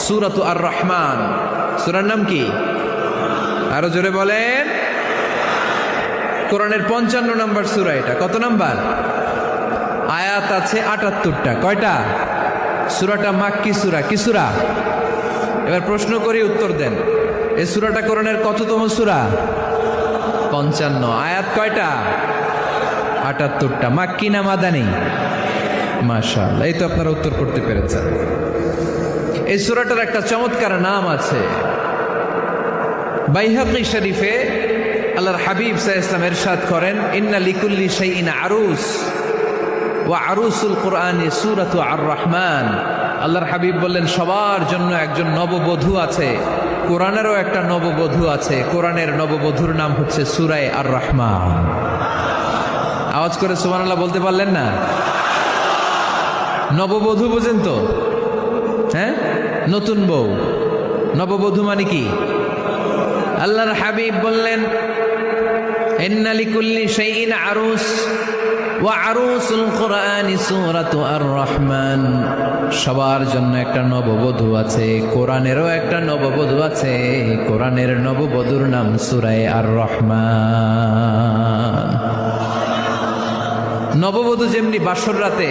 সুরাত আর রহমান সুরার নাম কি? আরও জোরে বলেন। কোরআনের পঞ্চান্ন নম্বর সুরা এটা। কত নাম্বার? আয়াত আছে আটাত্তরটা। কয়টা? সুরাটা মাক্কি সুরা। কি সুরা? এবার প্রশ্ন করি, উত্তর দেন। এই সুরাটা কোরআনের কততম সুরা? পঞ্চান্ন। আয়াত কয়টা? আটাত্তরটা। মাক্কি না মাদানি? মাশাল এই তো আপনারা উত্তর করতে পেরেছেন। এই সুরাটার একটা চমৎকার নাম আছে। বাইহাকি শরীফে আল্লাহর হাবিব সাহ ইসলাম এরশাদ করেন, ইন্না লিকুল্লি সেই ইন আরুস, ওয়া আরুসুল কোরআনে সুরাত আর রহমান আল্লাহর হাবিব বললেন, সবার জন্য একজন নববধূ আছে, কোরআনেরও একটা নববধূ আছে, কোরআনের নববধূর নাম হচ্ছে সুরায় আর রহমান আওয়াজ করে সুবহানাল্লাহ বলতে পারলেন না? নববধূ বুঝেন তো? হ্যাঁ? নতুন বউ। নববধূ মানে কি? আল্লাহর হাবিব বললেন ইন্নালিকুল্লি শাইইন আরুস, ওয়া আরুসুল কোরআনি সূরাতু আর রহমান সবার জন্য একটা নববধূ আছে, কোরআনেরও একটা নববধূ আছে, কোরআনের নববধূর নাম সূরায়ে আর রহমান নববধূ যেমনি বাসর রাতে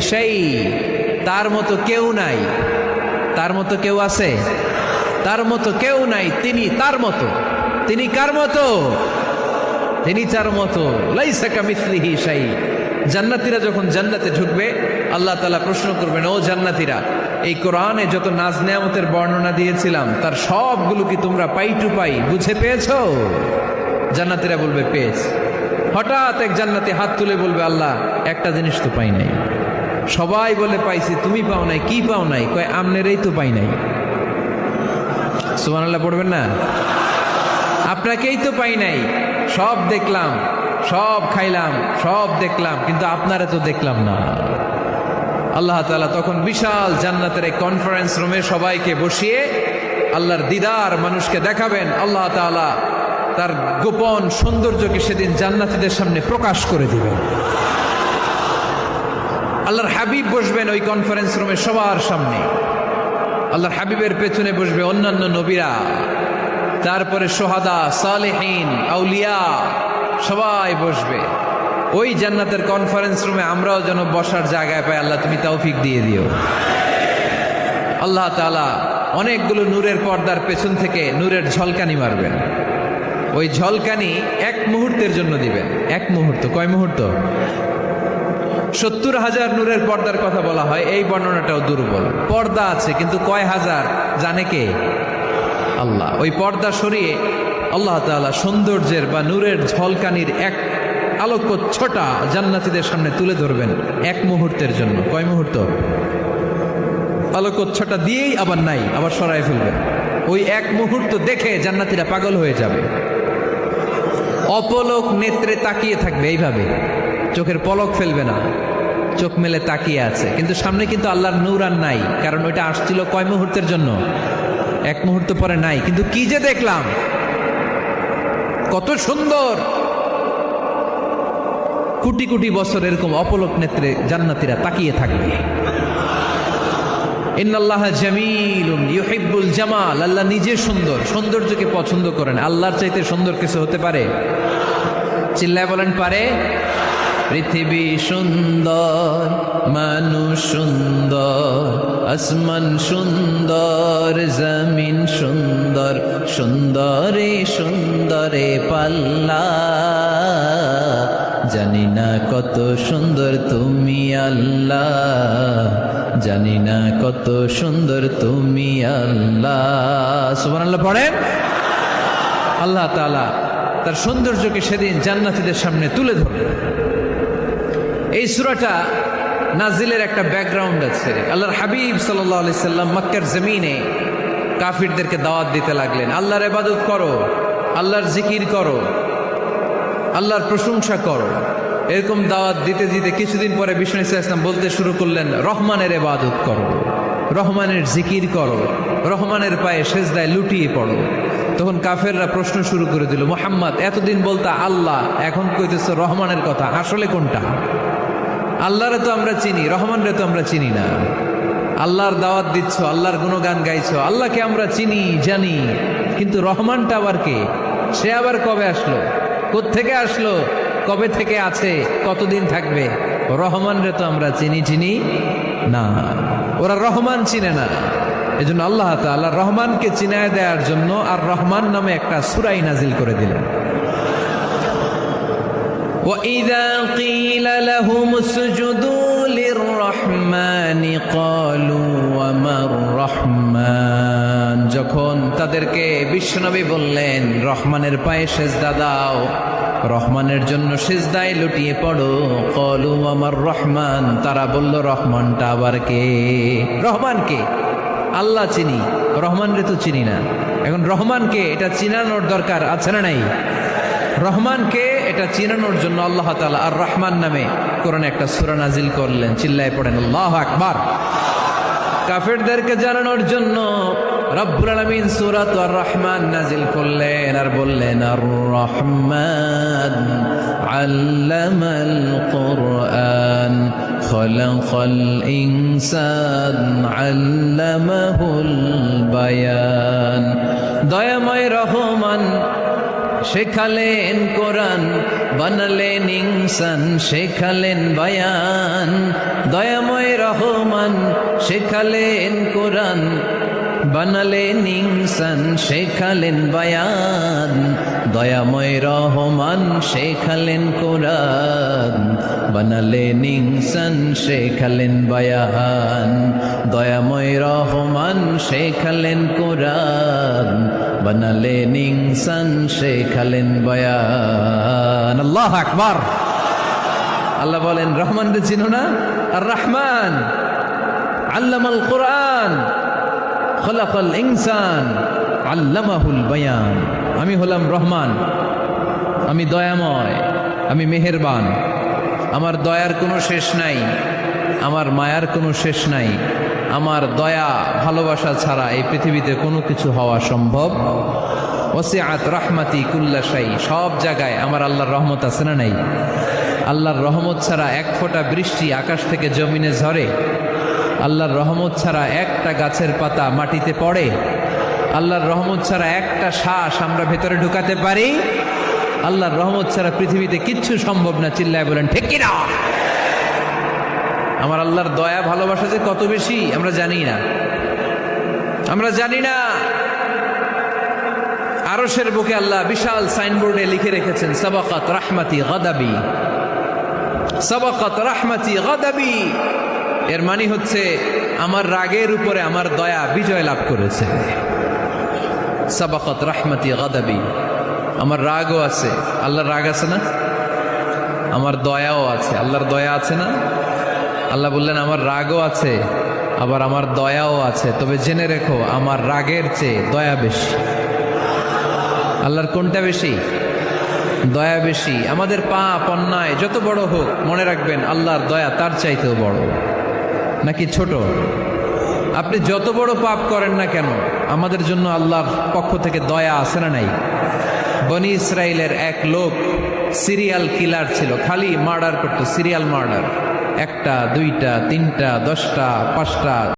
শাই তার মতো কেউ নাই। তার মতো কেউ আছে? তার মতো কেউ নাই। তিনি তার মতো। তিনি কার মতো? তিনি তার মতো। লাইসাকা মিসলিহি শাই জান্নাতীরা যখন জান্নাতে ঢুকবে, আল্লাহ তালা প্রশ্ন করবেন, ও জান্নাতীরা, এই কোরআনে যত নাজ নেয়ামতের বর্ণনা দিয়েছিলাম, তার সবগুলো কি তোমরা পাই টু পাই বুঝে পেয়েছ? জান্নাতীরা বলবে, পেয়েছি। হঠাৎ এক জান্নাতে হাত তুলে বলবে, আল্লাহ, একটা জিনিস তো পাই নাই। সবাই বলে, পাইছি, তুমি পাও নাই, কি পাও নাই? কয়, আমনেরই তো পাই নাই। সুমান আল্লাহ পড়বেন না? আপনাকেই তো পাই নাই। সব দেখলাম, সব খাইলাম, সব দেখলাম, কিন্তু আপনারা তো দেখলাম না। আল্লাহ তাআলা তখন বিশাল জান্নাতের এই কনফারেন্স রুমে সবাইকে বসিয়ে আল্লাহর দিদার মানুষকে দেখাবেন। আল্লাহ তাআলা তার গোপন সৌন্দর্যকে সেদিন জান্নাতীদের সামনে প্রকাশ করে দিবেন আল্লাহর হাবিব বসবেন ওই কনফারেন্স রুমে সবার সামনে। আল্লাহর হাবিবের পেছনে বসবে অন্যান্য নবীরা। তারপরে সোহাদা, সালেহীন, আউলিয়া, সবাই বসবে। ওই জান্নাতের কনফারেন্স রুমে আমরাও যেন বসার জায়গায় পাই, আল্লাহ তুমি তৌফিক দিয়ে দিও। আল্লাহ তাআলা অনেকগুলো নূরের পর্দার পেছন থেকে নূরের ঝলকানি মারবেন। ওই ঝলকানি এক মুহূর্তের জন্য দিবেন। এক মুহূর্ত, কয় মুহূর্ত? সত্তর হাজার নূরের পর্দার কথা বলা হয়, এই বর্ণনাটাও দুর্বল। পর্দা আছে, কিন্তু কয় হাজার? জানে কে? আল্লাহ। ওই পর্দা সরিয়ে আল্লাহ তাআলা সৌন্দর্যের বা নূরের ঝলকানির এক আলোকচ্ছটা জান্নাতীদের সামনে তুলে ধরবেন এক মুহূর্তের জন্য। কয় মুহূর্ত? আলোকচ্ছটা দিয়েই আবার নাই, আবার সরাই ফেলবেন। ওই এক মুহূর্ত দেখে জান্নাতীরা পাগল হয়ে যাবে। অপলক নেত্রে তাকিয়ে থাকবে এইভাবে। চোখের পলক ফেলবে না। চোখ মেলে তাকিয়ে আছে। কিন্তু সামনে কিন্তু আল্লাহর নূর আর নাই, কারণ ওইটা আসছিল কয় মুহূর্তের জন্য? এক মুহূর্ত পরে নাই। কিন্তু কি যে দেখলাম? কত সুন্দর! কোটি কোটি বছর এরকম অপলক নেত্রে জান্নাতীরা তাকিয়ে থাকবে। ইন্নাল্লাহ জামিলুন ইউহিব্বুল জামাল, আল্লাহ নিজে সুন্দর, সৌন্দর্যকে পছন্দ করেন। আল্লাহর চাইতে সুন্দর কিছু হতে পারে? চিল্লায় বলেন, পারে। পৃথিবী সুন্দর, মানুষ সুন্দর, আসমান সুন্দর, জমিন সুন্দর, সুন্দরে সুন্দরে পাল্লা। জানি না কত সুন্দর তুমি আল্লাহ। জানি না কত সুন্দর তুমি আল্লাহ। আল্লাহ পড়েন। আল্লাহ তাআলা তার সৌন্দর্যকে সেদিন জান্নাতীদের সামনে তুলে ধরলেন। এই সুরাটা নাজিলের একটা ব্যাকগ্রাউন্ড আছে। আল্লাহর হাবিব সাল্লাহ আলি সাল্লাম মক্কার জমিনে কাফিরদেরকে দাওয়াত দিতে লাগলেন। আল্লাহর এবাদত করো, আল্লাহর জিকির করো। আল্লাহর প্রশংসা করো। এরকম দাওয়াত দিতে দিতে কিছুদিন পরে বিষ্ণু ইসলাম বলতে শুরু করলেন, রহমানের এবাদত করো, রহমানের জিকির করো, রহমানের পায়ে সেজদায় লুটিয়ে পড়ো। তখন কাফেররা প্রশ্ন শুরু করে দিল, মোহাম্মদ, এতদিন বলতা আল্লাহ, এখন কইতেছ রহমানের কথা, আসলে কোনটা? আল্লাহরে তো আমরা চিনি, রহমানরে তো আমরা চিনি না। আল্লাহর দাওয়াত দিচ্ছ, আল্লাহর গুণগান গাইছো, আল্লাহকে আমরা চিনি, জানি, কিন্তু রহমানটা আবার কে? সে আবার কবে আসলো? থেকে আসলো কবে থেকে আছে কতদিন থাকবে রহমানরে তো আমরা চিনি চিনি না ওরা রহমান চিনে না এজন্য আল্লাহ তাআলা রহমানকে চিনায় দেওয়ার জন্য আর রহমান নামে একটা সুরাই নাজিল করে দিলেন وإذا قيل لهم اسجدوا للرحمن قالوا وما الرحمن যখন তাদেরকে বিশ্বনবী বললেন, রহমানের পায়ে সেজদা দাও, রহমানের জন্য সেজদায় লুটিয়ে পড়ো। কলু, আমার রহমান। তারা বলল, রহমানটা আবার কে? রহমান কে? আল্লাহ চিনি। রহমান রে, তো চিনি না। এখন রহমানকে এটা চিনানোর দরকার আছে না নাই? রহমানকে এটা চিনানোর জন্য আল্লাহ তালা আর রহমান নামে কোরআন একটা সুরা নাজিল করলেন। চিল্লায় পড়েন। আল্লাহ আকবার। কাফেরদেরকে জানানোর জন্য রব্বুল আলমিন সুরাত আর রহমান নাজিল করলেন আর বললেন আর রহমান আল্লামাল কোরআন خلق الإنسان علمه البيان দয়াময় রহমান শেখালেন কোরআন বানালেন ইনসান শেখালেন বায়ান দয়াময় রহমান শেখালেন কোরআন বানালেন ইনসান, শেখালেন বায়ান। দয়াময় রহমান, শেখালেন কোরআন। বানালেন ইনসান, শেখালেন বায়ান। দয়াময় রহমান, শেখালেন কোরআন। বানালেন ইনসান, শেখালেন বয়ান। আল্লাহ আকবার। আল্লাহ বলেন রহমান চিনো না? আর রহমান আল্লামাল কোরআন। খলাকল ইনসান আল্লামাহুল বয়ান। আমি হলাম রহমান। আমি দয়াময়। আমি মেহেরবান। আমার দয়ার কোনো শেষ নাই। আমার মায়ার কোনো শেষ নাই। আমার দয়া, ভালোবাসা ছাড়া এই পৃথিবীতে কোনো কিছু হওয়া সম্ভব। ওসিআত রাহমাতি কুল্লাশাই সব জায়গায় আমার আল্লাহর রহমত আছে না নাই? আল্লাহর রহমত ছাড়া এক ফোঁটা বৃষ্টি আকাশ থেকে জমিনে ঝরে। আল্লাহর রহমত ছাড়া একটা গাছের পাতা মাটিতে পড়ে। আল্লাহর রহমত ছাড়া একটা শ্বাস আমরা ভেতরে ঢুকাতে পারি। আল্লাহর রহমত ছাড়া পৃথিবীতে কিচ্ছু সম্ভব না, চিল্লায় বলেন, ঠিক কিনা আমার আল্লাহর দয়া, ভালোবাসা যে কত বেশি, আমরা জানি না। আমরা জানি না। আরশের বুকে আল্লাহ বিশাল সাইনবোর্ডে লিখে রেখেছেন, সাবাকাত রাহমাতি গাদাবি। সাবাকাত রাহমাতি গাদাবি। এর মানে হচ্ছে, আমার রাগের উপরে আমার দয়া বিজয় লাভ করেছে। সাবাকত রাহমাতি গাদাবি। আমার রাগও আছে। আল্লাহর রাগ আছে না? আমার দয়াও আছে। আল্লাহর দয়া আছে না? আল্লাহ বললেন, আমার রাগও আছে, আবার আমার দয়াও আছে। তবে জেনে রেখো, আমার রাগের চেয়ে দয়া বেশি। আল্লাহর কোনটা বেশি? দয়া বেশি। আমাদের পাপ, অন্যায়, যত বড় হোক, মনে রাখবেন, আল্লাহর দয়া তার চাইতেও বড়। নাকি ছোট? আপনি যত বড় পাপ করেন না কেন, আমাদের জন্য আল্লাহ পক্ষ থেকে দয়া আসে না নাই? বনি ইসরায়েলের এক লোক সিরিয়াল কিলার ছিল, খালি মার্ডার করতো, সিরিয়াল মার্ডার। একটা, দুইটা, তিনটা, দশটা, পাঁচটা।